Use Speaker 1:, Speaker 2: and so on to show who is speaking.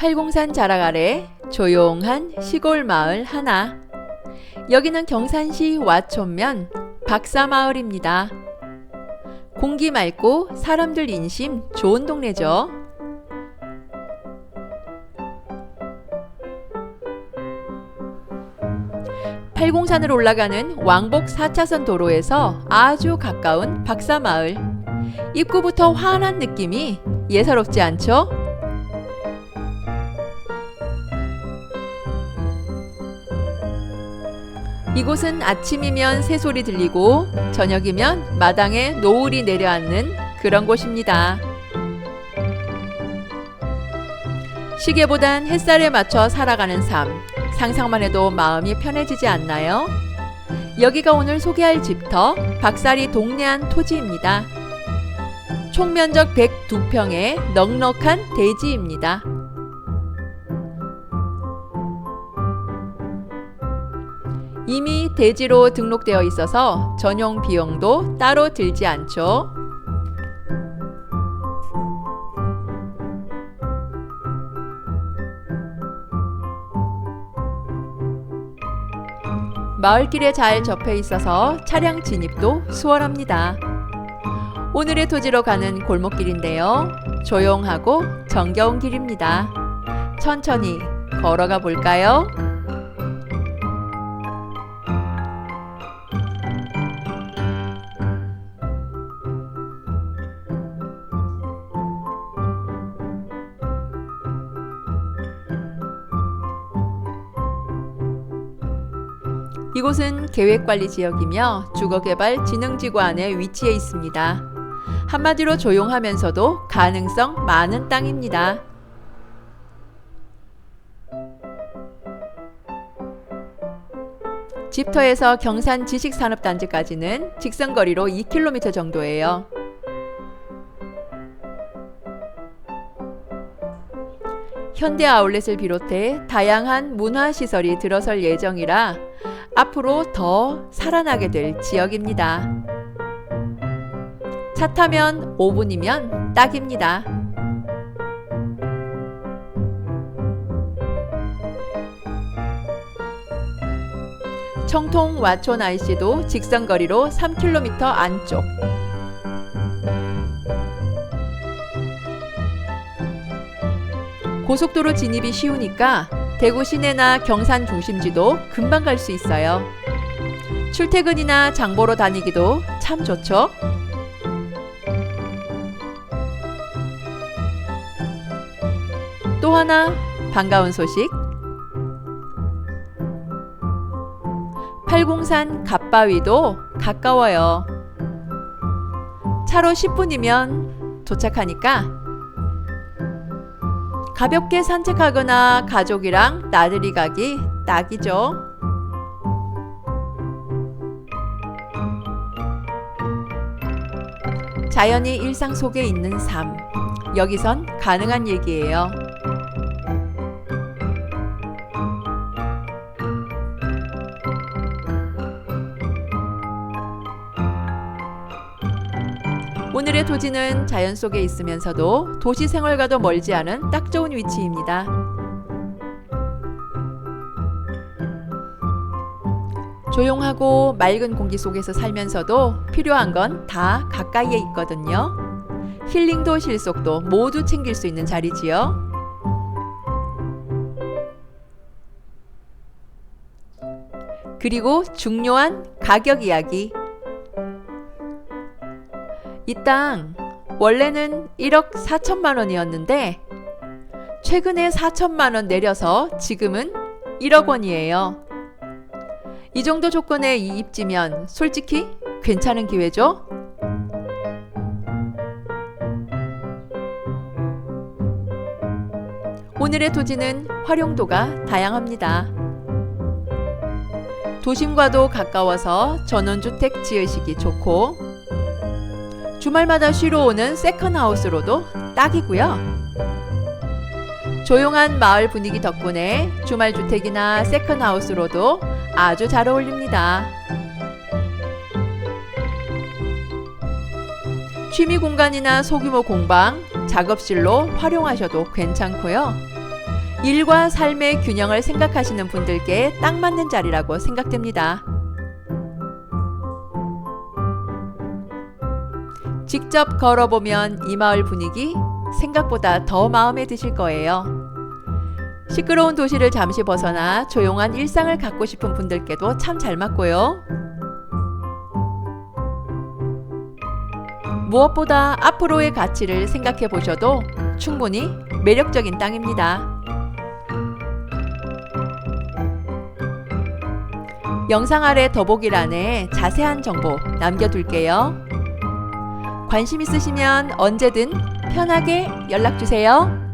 Speaker 1: 팔공산 자락 아래 조용한 시골 마을 하나. 여기는 경산시 와촌면 박사마을입니다. 공기 맑고 사람들 인심 좋은 동네죠. 팔공산을 올라가는 왕복 4차선 도로에서 아주 가까운 박사마을. 입구부터 환한 느낌이 예사롭지 않죠? 이곳은 아침이면 새소리 들리고 저녁이면 마당에 노을이 내려앉는 그런 곳입니다. 시계보단 햇살에 맞춰 살아가는 삶. 상상만 해도 마음이 편해지지 않나요? 여기가 오늘 소개할 집터 박사리 동래안 토지입니다. 총 면적 102평의 넉넉한 대지입니다. 이미 대지로 등록되어 있어서 전용 비용도 따로 들지 않죠. 마을길에 잘 접해 있어서 차량 진입도 수월합니다. 오늘의 토지로 가는 골목길인데요. 조용하고 정겨운 길입니다. 천천히 걸어가 볼까요? 이곳은 계획관리지역이며 주거개발진흥지구 안에 위치해 있습니다. 한마디로 조용하면서도 가능성 많은 땅입니다. 집터에서 경산 지식산업단지까지는 직선거리로 2km 정도예요. 현대 아울렛을 비롯해 다양한 문화시설이 들어설 예정이라 앞으로 더 살아나게 될 지역입니다. 차 타면 5분이면 딱입니다. 청통 와촌 IC도 직선거리로 3km 안쪽. 고속도로 진입이 쉬우니까 대구 시내나 경산 중심지도 금방 갈 수 있어요. 출퇴근이나 장보러 다니기도 참 좋죠. 또 하나 반가운 소식. 팔공산 갓바위도 가까워요. 차로 10분이면 도착하니까 가볍게 산책하거나 가족이랑 나들이 가기 딱이죠. 자연이 일상 속에 있는 삶. 여기선 가능한 얘기예요. 오늘의 토지는 자연 속에 있으면서도 도시 생활과도 멀지 않은 딱 좋은 위치입니다. 조용하고 맑은 공기 속에서 살면서도 필요한 건 다 가까이에 있거든요. 힐링도 실속도 모두 챙길 수 있는 자리지요. 그리고 중요한 가격 이야기. 이 땅 원래는 1억 4천만 원이었는데 최근에 4천만 원 내려서 지금은 1억 원이에요. 이 정도 조건에 이 입지면 솔직히 괜찮은 기회죠? 오늘의 토지는 활용도가 다양합니다. 도심과도 가까워서 전원주택 지으시기 좋고 주말마다 쉬러 오는 세컨하우스로도 딱이고요. 조용한 마을 분위기 덕분에 주말 주택이나 세컨하우스로도 아주 잘 어울립니다. 취미 공간이나 소규모 공방, 작업실로 활용하셔도 괜찮고요. 일과 삶의 균형을 생각하시는 분들께 딱 맞는 자리라고 생각됩니다. 직접 걸어보면 이 마을 분위기 생각보다 더 마음에 드실 거예요. 시끄러운 도시를 잠시 벗어나 조용한 일상을 갖고 싶은 분들께도 참 잘 맞고요. 무엇보다 앞으로의 가치를 생각해 보셔도 충분히 매력적인 땅입니다. 영상 아래 더보기란에 자세한 정보 남겨둘게요. 관심 있으시면 언제든 편하게 연락 주세요.